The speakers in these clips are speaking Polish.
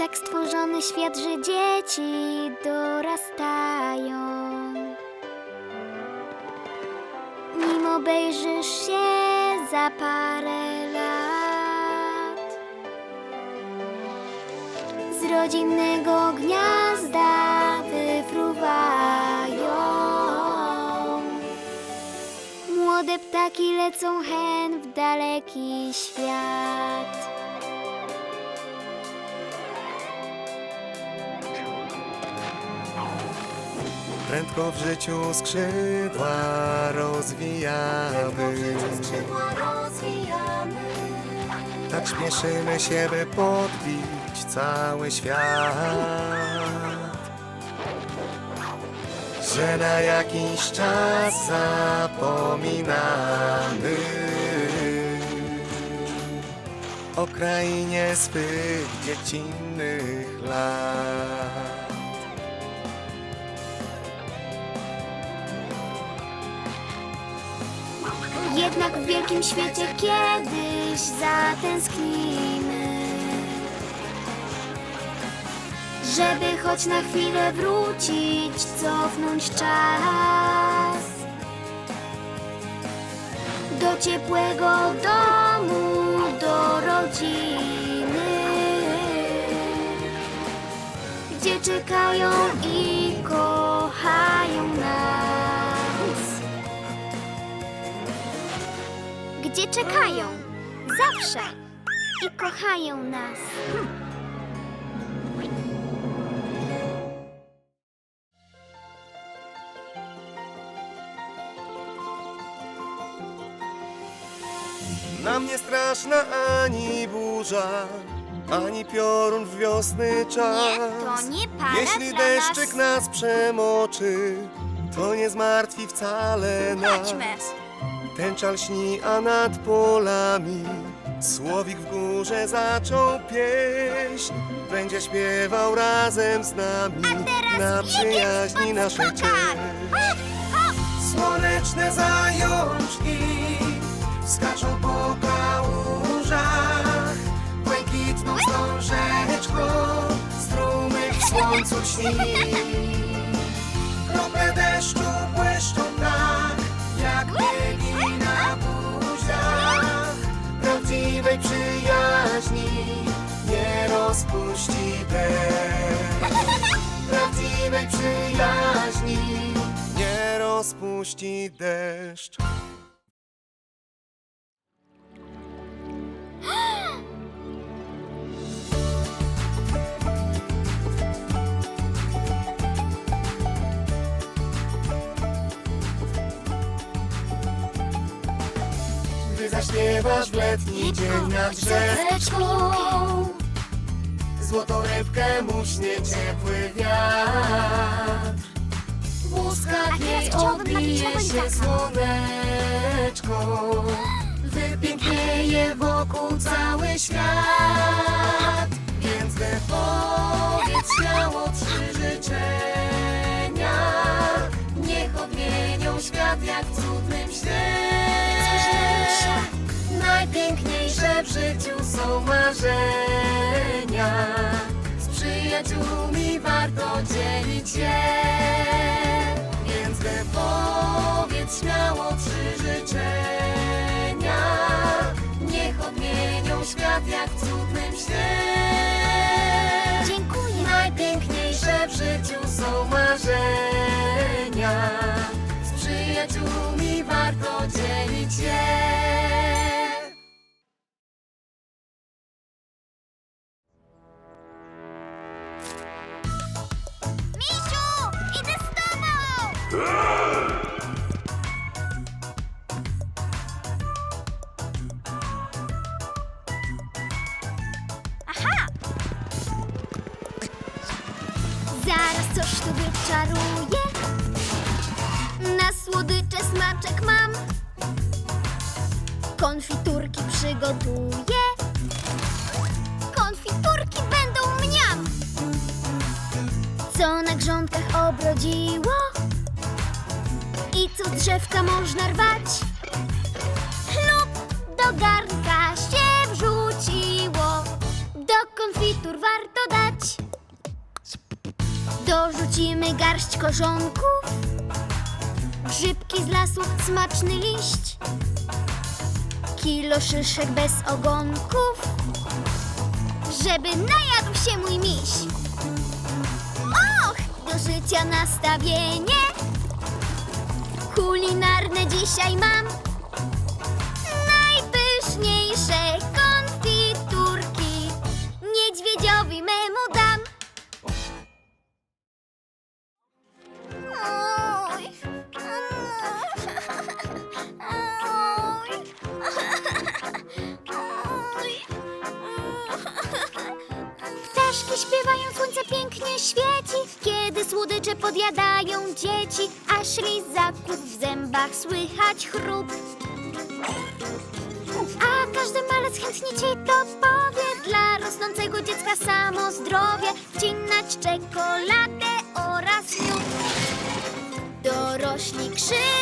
tak stworzony świat, że dzieci dorastają. Nim obejrzysz się za parę lat z rodzinnego gniazda wyfruwają. Młode ptaki lecą hen w daleki świat. Prędko w życiu skrzydła rozwijamy. Tak śpieszymy się, by podbić cały świat. Że na jakiś czas zapominamy o krainie swych dziecinnych lat. Jednak w wielkim świecie kiedyś zatęsknimy. Żeby choć na chwilę wrócić, cofnąć czas do ciepłego domu, do rodziny, gdzie czekają i kochają Gdzie czekają zawsze i kochają nas. Nam nie straszna ani burza, ani piorun w wiosny czas. Nie, to nie Jeśli dla deszczyk nas. nas przemoczy, to nie zmartwi wcale nas. Chodźmy. Tęcza lśni, a nad polami Słowik w górze zaczął pieśń. Będzie śpiewał razem z nami Na przyjaźni naszej cześć. Słoneczne zajączki Skaczą po kałużach. Błękitną wstążeczką Strumyk w słońcu śni. Krople deszczu błyszczą tak, Prawdziwej przyjaźni nie rozpuści deszcz. Prawdziwej przyjaźni nie rozpuści deszcz. Zaśpiewasz w letni dzień nad rzeczką Złotą rybkę muśnie ciepły wiatr. W łuskach jej odbije się słoneczko. Wypięknieje wokół cały świat. Więc wypowiedz śmiało trzy życzenia Niech odmienią świat jak w cudnym śnie życiu są marzenia. Z przyjaciółmi warto dzielić je. Więc wypowiedz śmiało trzy życzenia. Niech odmienią świat jak w cudnym śnie. Dziękuję. Najpiękniejsze w życiu są marzenia. Z przyjaciółmi warto dzielić je coś tu wyczaruję. Na słodycze smaczek mam. Konfiturki przygotuję. Konfiturki będą mniam. Co na grządkach obrodziło i co drzewka można rwać. Lub do garnka Dorzucimy garść korzonków, grzybki z lasu, smaczny liść, kilo szyszek bez ogonków, żeby najadł się mój miś. Och, do życia nastawienie, kulinarne dzisiaj mam. Najpyszniejsze konfiturki. Niedźwiedziowi memu słodycze podjadają dzieci A ślizaków w zębach słychać chrup. A każdy malec chętnie ci to powie. Dla rosnącego dziecka samo zdrowie. Wcinać czekoladę oraz miód. Dorośli krzyczą,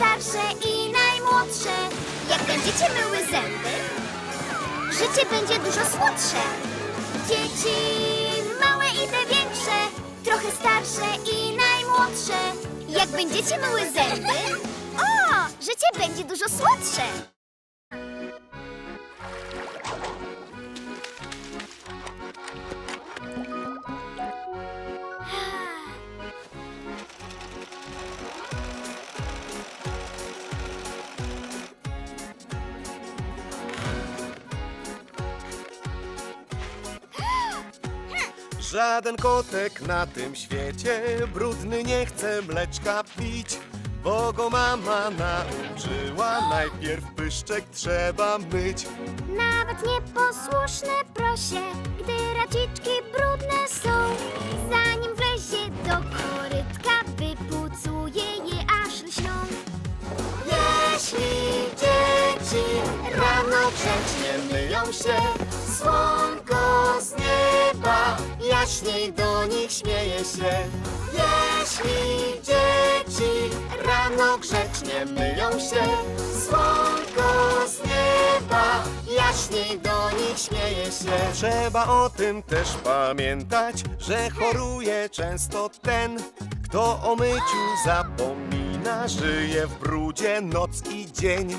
Trochę starsze i najmłodsze. Jak będziecie myły zęby Życie będzie dużo słodsze. Dzieci małe i te większe Trochę starsze i najmłodsze. Jak będziecie myły zęby O, życie będzie dużo słodsze Żaden kotek na tym świecie brudny nie chce mleczka pić, bo go mama nauczyła. Najpierw pyszczek trzeba myć. Nawet nieposłuszne prosie, gdy raciczki brudne są, zanim wlezie do korytka, wypucuje je aż lśnią. Jeśli grzecznie myją się, słonko z nieba jaśniej do nich śmieje się. Jeśli dzieci rano grzecznie myją się, słonko z nieba jaśniej do nich śmieje się. Trzeba o tym też pamiętać, że choruje często ten, kto o myciu zapomina, żyje w brudzie noc i dzień.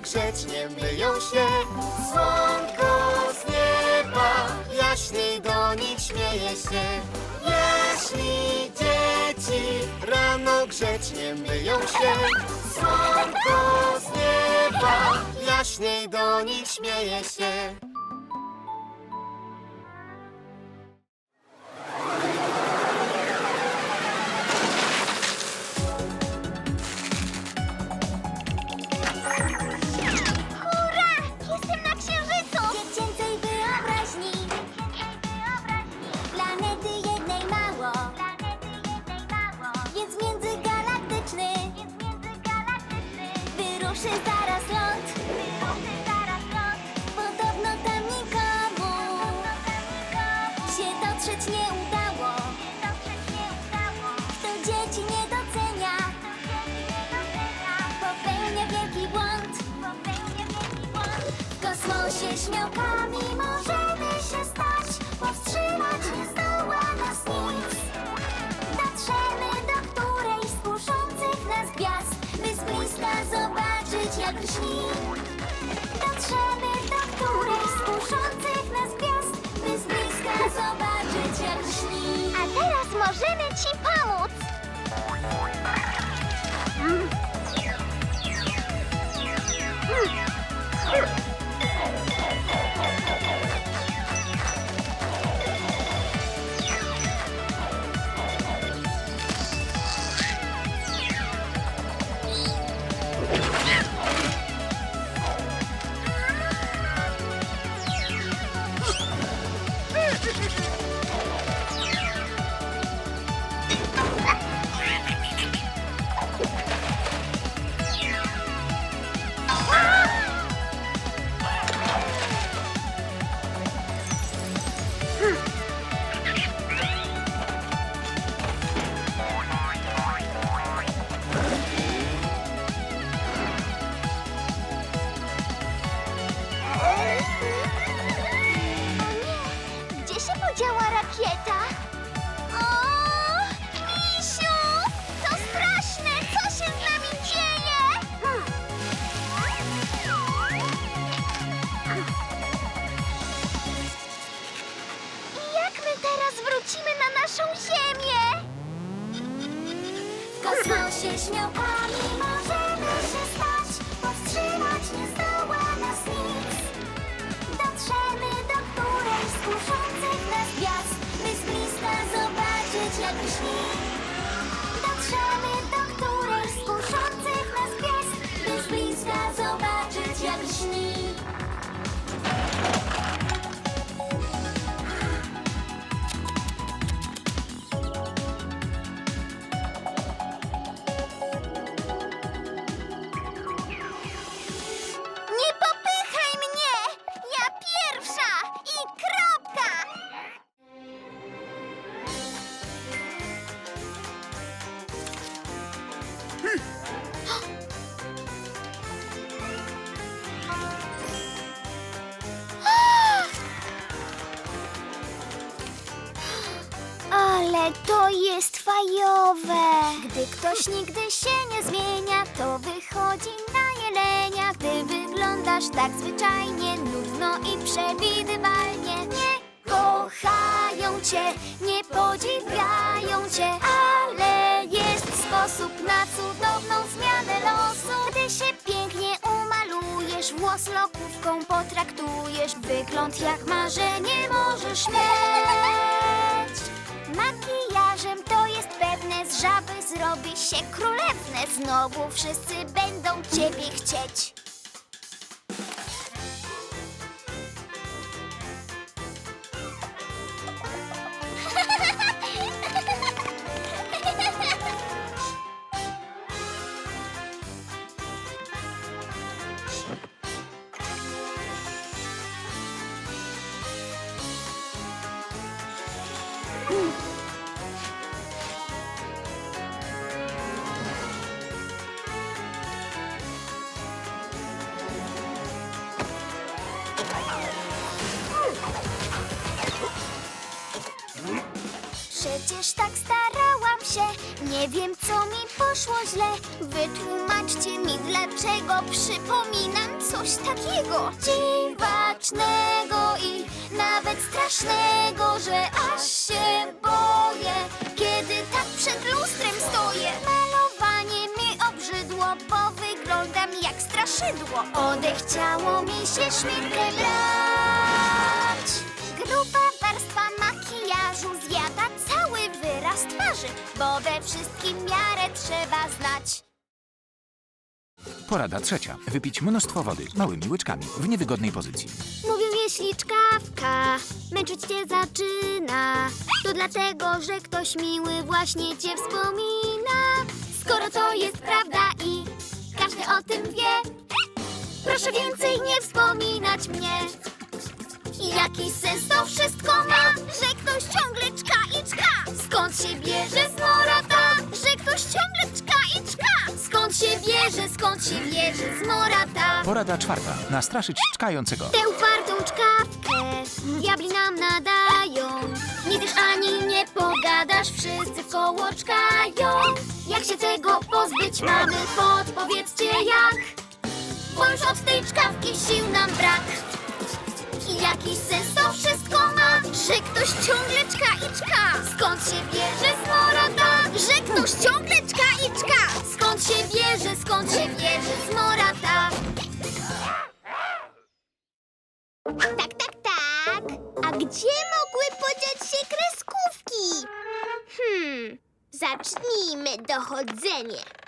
Grzecznie myją się, słonko z nieba jaśniej do nich śmieje się. Jeśli dzieci rano grzecznie myją się. Słonko z nieba jaśniej do nich śmieje się. W kosmosie śmiałkami możemy się stać, powstrzymać nie zdoła nas nic. Dotrzemy do której z kuszących nas gwiazd, by z bliska zobaczyć jak lśni. Dotrzemy do której z kuszących nas gwiazd, by z bliska zobaczyć jak lśni. A teraz możemy ci pomóc. W kosmosie śmiałkami możemy się ktoś nigdy się nie zmienia, to wychodzi na jelenia. Gdy wyglądasz tak zwyczajnie, nudno i przewidywalnie. Nie kochają cię, nie podziwiają cię, ale jest sposób na cudowną zmianę losu. Gdy się pięknie umalujesz, włos lokówką potraktujesz, wygląd jak marzenie możesz mieć. Makijażem to żaby zrobi się królewne. Znowu wszyscy będą ciebie chcieć. Przecież tak starałam się, nie wiem co mi poszło źle. Wytłumaczcie mi dlaczego przypominam coś takiego dziwacznego i nawet strasznego, że aż się boję, kiedy tak przed lustrem stoję. Malowanie mi obrzydło, bo wyglądam jak straszydło. Odechciało mi się szminkę brać. Gruba bo we wszystkim miarę trzeba znać. Porada trzecia. Wypić mnóstwo wody, małymi łyczkami, w niewygodnej pozycji. Mówią, jeśli czkawka męczyć cię zaczyna, to dlatego, że ktoś miły właśnie cię wspomina. Skoro to jest prawda i każdy o tym wie, proszę więcej nie wspominać mnie. Jaki sens to wszystko ma, że ktoś ciągle czka i czka? Skąd się bierze zmora ta, że ktoś ciągle czka i czka? Skąd się bierze, skąd się bierze zmora ta? Porada czwarta. Nastraszyć czkającego. Tę upartą czkawkę diabli nam nadają. Nie wiesz ani nie pogadasz, wszyscy w koło czkają. Jak się tego pozbyć mamy, podpowiedzcie jak. Bo już od tej czkawki sił nam brak. I jaki sens to wszystko ma, że ktoś ciągle czka i czka? Skąd się bierze zmora ta, że ktoś ciągle czka i czka? Skąd się bierze, skąd się bierze zmora ta? Tak, tak, tak. A gdzie mogły podziać się kreskówki? Hmm, zacznijmy dochodzenie.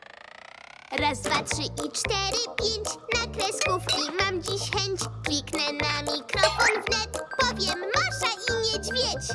Raz, dwa, trzy i cztery, pięć na kreskówki. Mam dziś chęć, kliknę na mikrofon wnet. Powiem Masza i niedźwiedź.